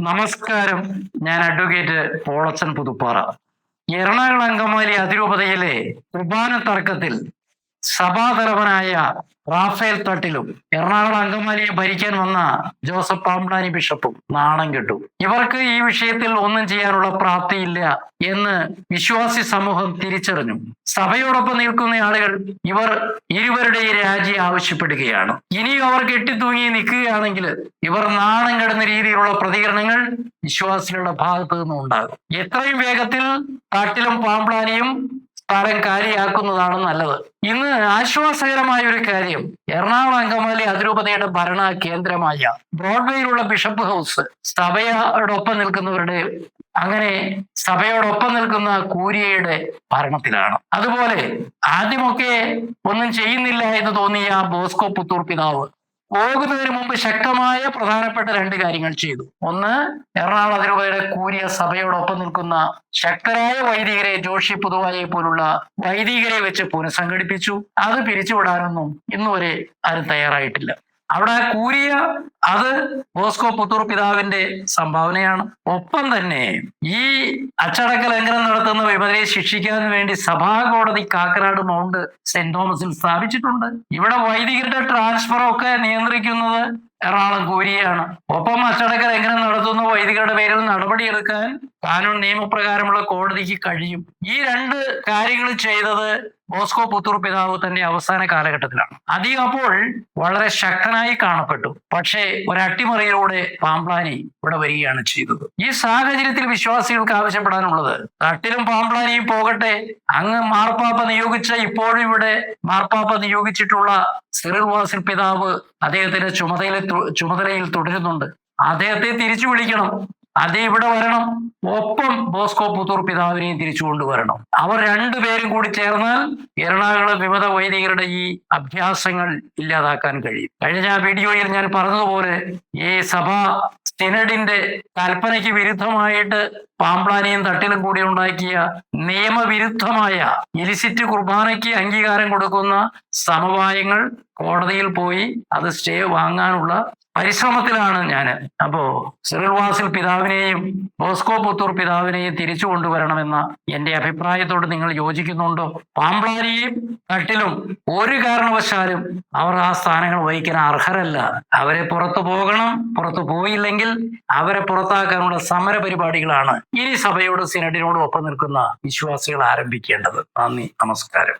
നമസ്കാരം. ഞാൻ അഡ്വക്കേറ്റ് പോളച്ചൻ പുതുപ്പാറ. എറണാകുളം അങ്കമാലി അതിരൂപതയിലെ കുർബാന തർക്കത്തിൽ സഭാതലവനായ റാഫേൽ തട്ടിലും എറണാകുളം അങ്കമാലിയെ ഭരിക്കാൻ വന്ന ജോസഫ് പാമ്പ്ലാനി ബിഷപ്പും നാണം കെട്ടു. ഇവർക്ക് ഈ വിഷയത്തിൽ ഒന്നും ചെയ്യാനുള്ള പ്രാപ്തിയില്ല എന്ന് വിശ്വാസി സമൂഹം തിരിച്ചറിഞ്ഞു. സഭയോടൊപ്പം നിൽക്കുന്ന ആളുകൾ ഇവർ ഇരുവരുടെ രാജി ആവശ്യപ്പെടുകയാണ്. ഇനിയും അവർ കെട്ടിത്തൂങ്ങി നിൽക്കുകയാണെങ്കിൽ ഇവർ നാണം കെടുന്ന രീതിയിലുള്ള പ്രതികരണങ്ങൾ വിശ്വാസികളുടെ ഭാഗത്തു നിന്നും ഉണ്ടാകും. എത്രയും വേഗത്തിൽ തട്ടിലും പാമ്പ്ലാനിയും സ്ഥലം കാലിയാക്കുന്നതാണ് നല്ലത്. ഇന്ന് ആശ്വാസകരമായ ഒരു കാര്യം. എറണാകുളം അങ്കമാലി അതിരൂപതയുടെ ഭരണ കേന്ദ്രമായ ബ്രോഡ്വേയിലുള്ള ബിഷപ്പ് ഹൗസ് സഭയോടൊപ്പം നിൽക്കുന്നവരുടെ അങ്ങനെ സഭയോടൊപ്പം നിൽക്കുന്ന കൂരിയയുടെ ഭരണത്തിലാണ്. അതുപോലെ ആദ്യമൊക്കെ ഒന്നും ചെയ്യുന്നില്ല എന്ന് തോന്നിയ ബോസ്കോ പുത്തൂർ പിതാവ് പോകുന്നതിന് മുമ്പ് ശക്തമായ പ്രധാനപ്പെട്ട രണ്ട് കാര്യങ്ങൾ ചെയ്തു. ഒന്ന് എറണാകുളം അതിരൂപതയുടെ കൂരിയ സഭയോടൊപ്പം നിൽക്കുന്ന ശക്തരായ വൈദികരെ ജോഷി പുതുവായെ പോലുള്ള വൈദികരെ വെച്ച് പുനഃസംഘടിപ്പിച്ചു. അത് പിരിച്ചുവിടാനൊന്നും ഇന്നുവരെ ആരും തയ്യാറായിട്ടില്ല. അവിടെ കൂരിയ അത് ബോസ്കോ പുത്തൂർ പിതാവിന്റെ സംഭാവനയാണ്. ഒപ്പം തന്നെ ഈ അച്ചടക്ക ലംഘനം നടത്തുന്ന വിമതരെ ശിക്ഷിക്കാൻ വേണ്ടി സഭാ കോടതി കാക്കനാട് മൗണ്ട് സെന്റ് തോമസിൽ സ്ഥാപിച്ചിട്ടുണ്ട്. ഇവിടെ വൈദികരുടെ ട്രാൻസ്ഫർ ഒക്കെ നിയന്ത്രിക്കുന്നത് എറണാകുളം കൂരിയാണ്. ഒപ്പം അച്ചടക്ക ലംഘനം നടത്തുന്ന വൈദികരുടെ പേരിൽ നടപടിയെടുക്കാൻ കാനൂൺ നിയമപ്രകാരമുള്ള കോടതിക്ക് കഴിയും. ഈ രണ്ട് കാര്യങ്ങൾ ചെയ്തത് ബോസ്കോ പുത്തൂർ പിതാവ് തന്റെ അവസാന കാലഘട്ടത്തിലാണ്. അധികം അപ്പോൾ വളരെ ശക്തനായി കാണപ്പെട്ടു. പക്ഷേ ഒരട്ടിമറിയിലൂടെ പാമ്പ്ലാനി ഇവിടെ വരികയാണ് ചെയ്തത്. ഈ സാഹചര്യത്തിൽ വിശ്വാസികൾക്ക് ആവശ്യപ്പെടാനുള്ളത് തട്ടിലും പാമ്പ്ലാനിയും പോകട്ടെ അങ്ങ് മാർപ്പാപ്പ നിയോഗിച്ച ഇപ്പോഴും ഇവിടെ മാർപ്പാപ്പ നിയോഗിച്ചിട്ടുള്ള സിറിൽ വാസിൽ പിതാവ് അദ്ദേഹത്തിന്റെ ചുമതല ചുമതലയിൽ തുടരുന്നുണ്ട്. അദ്ദേഹത്തെ തിരിച്ചു വിളിക്കണം. അതേ ഇവിടെ വരണം. ഒപ്പം ബോസ്കോ പുത്തൂർ പിതാവിനെയും തിരിച്ചു കൊണ്ടുവരണം. അവർ രണ്ടുപേരും കൂടി ചേർന്നാൽ എറണാകുളം വിമത വൈദികരുടെ ഈ അഭ്യാസങ്ങൾ ഇല്ലാതാക്കാൻ കഴിയും. കഴിഞ്ഞ വീഡിയോയിൽ ഞാൻ പറഞ്ഞതുപോലെ ഈ സഭ സിനഡിന്റെ കൽപ്പനയ്ക്ക് വിരുദ്ധമായിട്ട് പാമ്പ്ലാനിയും തട്ടിലും കൂടി ഉണ്ടാക്കിയ നിയമവിരുദ്ധമായ ഇലിസിറ്റ് കുർബാനയ്ക്ക് അംഗീകാരം കൊടുക്കുന്ന സമവായങ്ങൾ കോടതിയിൽ പോയി അത് സ്റ്റേ വാങ്ങാനുള്ള പരിശ്രമത്തിലാണ് ഞാൻ അപ്പോ സിറിൽ വാസിൽ പിതാവിനെയും ബോസ്കോ പുത്തൂർ പിതാവിനെയും തിരിച്ചു കൊണ്ടുവരണമെന്ന എന്റെ അഭിപ്രായത്തോട് നിങ്ങൾ യോജിക്കുന്നുണ്ടോ? പാമ്പാരിയും തട്ടിലും ഒരു കാരണവശാലും അവർ ആ സ്ഥാനങ്ങൾ വഹിക്കാൻ അർഹരല്ല. അവരെ പുറത്തു പോകണം പുറത്തു പോയില്ലെങ്കിൽ അവരെ പുറത്താക്കാനുള്ള സമര പരിപാടികളാണ് ഇനി സഭയോട് സിനഡിനോടും ഒപ്പം നിൽക്കുന്ന വിശ്വാസികൾ ആരംഭിക്കേണ്ടത്. നന്ദി നമസ്കാരം.